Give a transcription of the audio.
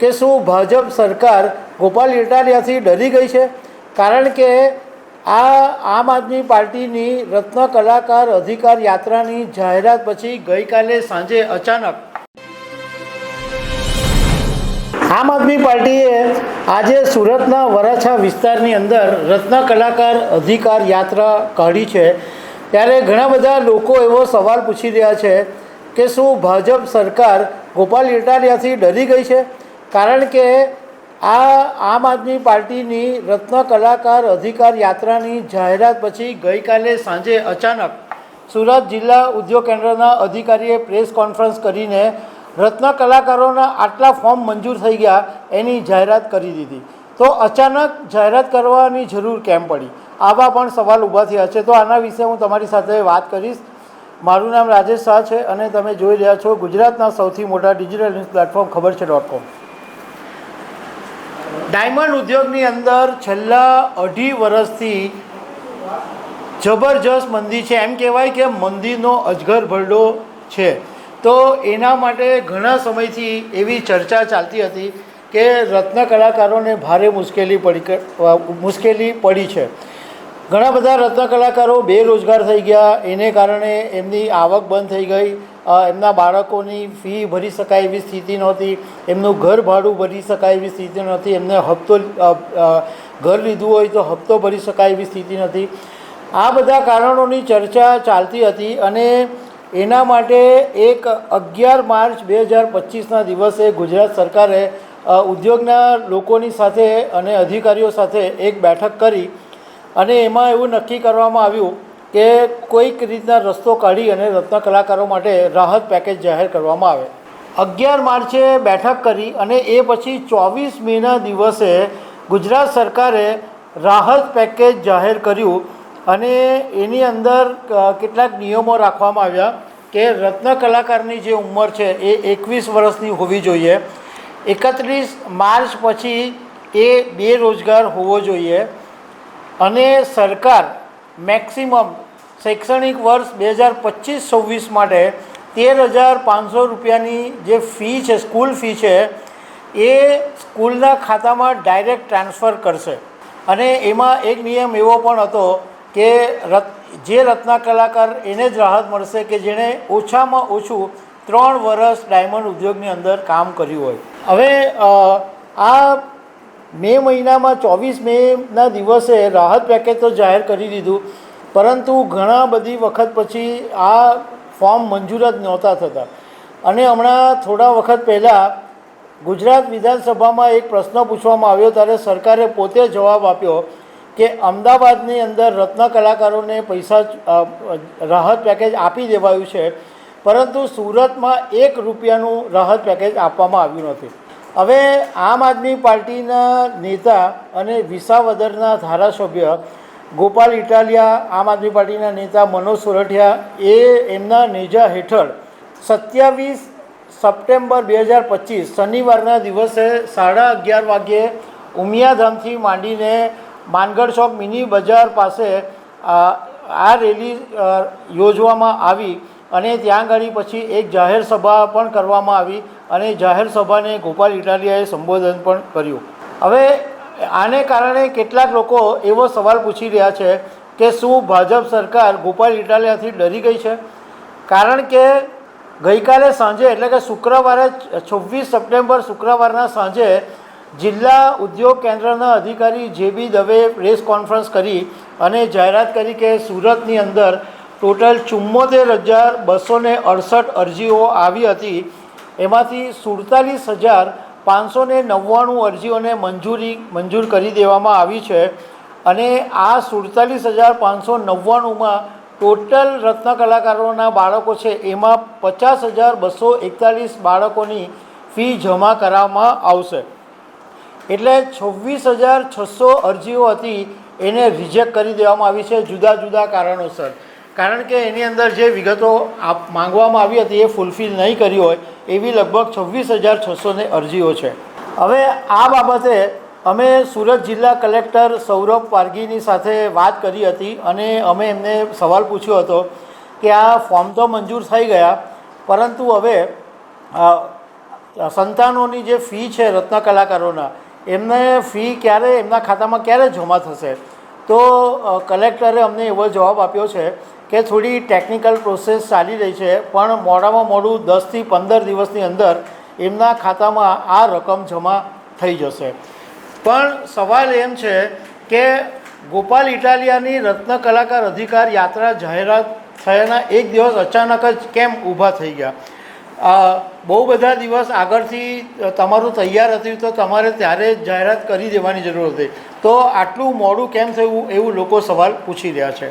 કે શું ભાજપ સરકાર ગોપાલ ઇટાલિયાથી ડરી ગઈ છે? કારણ કે આ આમ આદમી પાર્ટીની રત્ન કલાકાર અધિકાર યાત્રાની જાહેરાત પછી ગઈકાલે સાંજે અચાનક આમ આદમી પાર્ટીએ આજે સુરતના વરાછા વિસ્તારની અંદર રત્ન કલાકાર અધિકાર યાત્રા કાઢી છે. ત્યારે ઘણા બધા લોકો એવો સવાલ પૂછી રહ્યા છે કે શું ભાજપ સરકાર ગોપાલ ઇટાલિયાથી ડરી ગઈ છે? કારણ કે આ આમ આદમી પાર્ટીની રત્ન કલાકાર અધિકાર યાત્રાની જાહેરાત પછી ગઈકાલે સાંજે અચાનક સુરત જિલ્લા ઉદ્યોગ કેન્દ્રના અધિકારીએ પ્રેસ કોન્ફરન્સ કરીને રત્ન કલાકારોના આટલા ફોર્મ મંજૂર થઈ ગયા એની જાહેરાત કરી દીધી. તો અચાનક જાહેરાત કરવાની જરૂર કેમ પડી? આવા પણ સવાલ ઊભા થયા છે. તો આના વિશે હું તમારી સાથે વાત કરીશ. મારું નામ રાજેશ શાહ છે અને તમે જોઈ રહ્યા છો ગુજરાતના સૌથી મોટા ડિજિટલ ન્યૂઝ પ્લેટફોર્મ ખબર છે ડોટ કોમ. ડાયમંડ ઉદ્યોગની અંદર છેલ્લા અઢી વર્ષથી જબરજસ્ત મંદી છે. એમ કહેવાય કે મંદીનો અજગર ભરડો છે. તો એના માટે ઘણા સમયથી એવી ચર્ચા ચાલતી હતી કે રત્ન કલાકારોને ભારે મુશ્કેલી પડી મુશ્કેલી પડી છે. ઘણા બધા રત્ન કલાકારો બેરોજગાર થઈ ગયા. એને કારણે એમની આવક બંધ થઈ ગઈ. એમના બાળકોની ફી ભરી શકાય એવી સ્થિતિ નહોતી. એમનું ઘર ભાડું ભરી શકાય એવી સ્થિતિ નહોતી. એમને હપ્તો ઘર લીધું હોય તો હપ્તો ભરી શકાય એવી સ્થિતિ નથી આ બધા કારણોની ચર્ચા ચાલતી હતી અને એના માટે એક અગિયાર માર્ચ બે હજાર પચીસના દિવસે ગુજરાત સરકારે ઉદ્યોગના લોકોની સાથે અને અધિકારીઓ સાથે એક બેઠક કરી અને એમાં એવું નક્કી કરવામાં આવ્યું કે કોઈક રીતના રસ્તો કાઢી અને રત્ન કલાકારો માટે રાહત પેકેજ જાહેર કરવામાં આવે. અગિયાર માર્ચે બેઠક કરી અને એ પછી ચોવીસ મેના દિવસે ગુજરાત સરકારે રાહત પેકેજ જાહેર કર્યું અને એની અંદર કેટલાક નિયમો રાખવામાં આવ્યા કે રત્ન કલાકારની જે ઉંમર છે એ એકવીસ વર્ષની હોવી જોઈએ. એકત્રીસ માર્ચ પછી એ બેરોજગાર હોવો જોઈએ. અને સરકાર મેક્સિમમ શૈક્ષણિક વર્ષ બે હજાર પચીસ છવ્વીસ માટે તેર હજાર પાંચસો રૂપિયાની જે ફી છે, સ્કૂલ ફી છે, એ સ્કૂલના ખાતામાં ડાયરેક્ટ ટ્રાન્સફર કરશે. અને એમાં એક નિયમ એવો પણ હતો કે રત, જે રત્ના કલાકાર એને જ રાહત મળશે કે જેણે ઓછામાં ઓછું ત્રણ વર્ષ ડાયમંડ ઉદ્યોગની અંદર કામ કર્યું હોય. હવે આ મે મહિનામાં ચોવીસ મેના દિવસે રાહત પેકેજ તો જાહેર કરી દીધું. પરંતુ ઘણા બધી વખત પછી આ ફોર્મ મંજૂર જ નહોતા થતા. અને હમણાં થોડા વખત પહેલાં ગુજરાત વિધાનસભામાં એક પ્રશ્ન પૂછવામાં આવ્યો ત્યારે સરકારે પોતે જવાબ આપ્યો કે અમદાવાદની અંદર રત્ન કલાકારોને પૈસા રાહત પેકેજ આપી દેવાયું છે, પરંતુ સુરતમાં એક રૂપિયાનું રાહત પેકેજ આપવામાં આવ્યું નથી. હવે આમ આદમી પાર્ટીના નેતા અને વિસાવદરના ધારાસભ્ય ગોપાલ ઇટાલિયા, આમ આદમી પાર્ટીના નેતા મનોજ સોરઠિયા એ એમના નેજા હેઠળ સત્યાવીસ સપ્ટેમ્બર બે હજાર પચીસ, શનિવારના દિવસે સાડા અગિયાર વાગ્યે ઉમિયાધામથી માંડીને માનગઢ ચોક મિની બજાર પાસે આ રેલી યોજવામાં આવી અને ત્યાં આગળ પછી એક જાહેર સભા પણ કરવામાં આવી અને જાહેર સભાને ગોપાલ ઇટાલિયાએ સંબોધન પણ કર્યું. હવે આને કારણે કેટલાક લોકો એવો સવાલ પૂછી રહ્યા છે કે શું ભાજપ સરકાર ગોપાલ ઇટાલિયાથી ડરી ગઈ છે? કારણ કે ગઈકાલે સાંજે, એટલે કે શુક્રવારે છવ્વીસ સપ્ટેમ્બર શુક્રવારના સાંજે જિલ્લા ઉદ્યોગ કેન્દ્રના અધિકારી જે બી દવે પ્રેસ કોન્ફરન્સ કરી અને જાહેરાત કરી કે સુરતની અંદર ટોટલ ચુમ્મોતેર હજાર બસો અડસઠ અરજીઓ આવી હતી. એમાંથી સુડતાલીસ હજાર પાંચસો ને નવ્વાણું અરજીઓને મંજૂરી, મંજૂર કરી દેવામાં આવી છે અને આ સુડતાલીસ હજાર પાંચસો નવ્વાણુંમાં ટોટલ રત્ન કલાકારોના બાળકો છે, એમાં પચાસ હજાર બસો એકતાલીસ બાળકોની ફી જમા કરાવવામાં આવશે. એટલે છવ્વીસ હજાર છસો અરજીઓ હતી, એને રિજેક્ટ કરી દેવામાં આવી છે જુદા જુદા કારણોસર. કારણ કે એની અંદર જે વિગતો આપ માંગવામાં આવી હતી એ ફૂલફિલ નહીં કરી હોય, એવી લગભગ છવ્વીસ હજાર છસોને અરજીઓ છે. હવે આ બાબતે અમે સુરત જિલ્લા કલેક્ટર સૌરભ પારગીની સાથે વાત કરી હતી અને અમે એમને સવાલ પૂછ્યો હતો કે આ ફોર્મ તો મંજૂર થઈ ગયા, પરંતુ હવે સંતાનોની જે ફી છે રત્ન કલાકારોના, એમને ફી ક્યારે, એમના ખાતામાં ક્યારે જમા થશે? તો કલેક્ટરે અમને એવો જવાબ આપ્યો છે કે થોડી ટેકનિકલ પ્રોસેસ ચાલી રહી છે, પણ મોડામાં મોડું દસથી પંદર દિવસની અંદર એમના ખાતામાં આ રકમ જમા થઈ જશે. પણ સવાલ એમ છે કે ગોપાલ ઇટાલિયાની રત્ન કલાકાર અધિકાર યાત્રા જાહેરાત થયાના એક દિવસ અચાનક જ કેમ ઊભા થઈ ગયા? બહુ બધા દિવસ આગળથી તમારું તૈયાર હતું તો તમારે ત્યારે જ જાહેરાત કરી દેવાની જરૂર હતી. તો આટલું મોડું કેમ થયું એવું લોકો સવાલ પૂછી રહ્યા છે.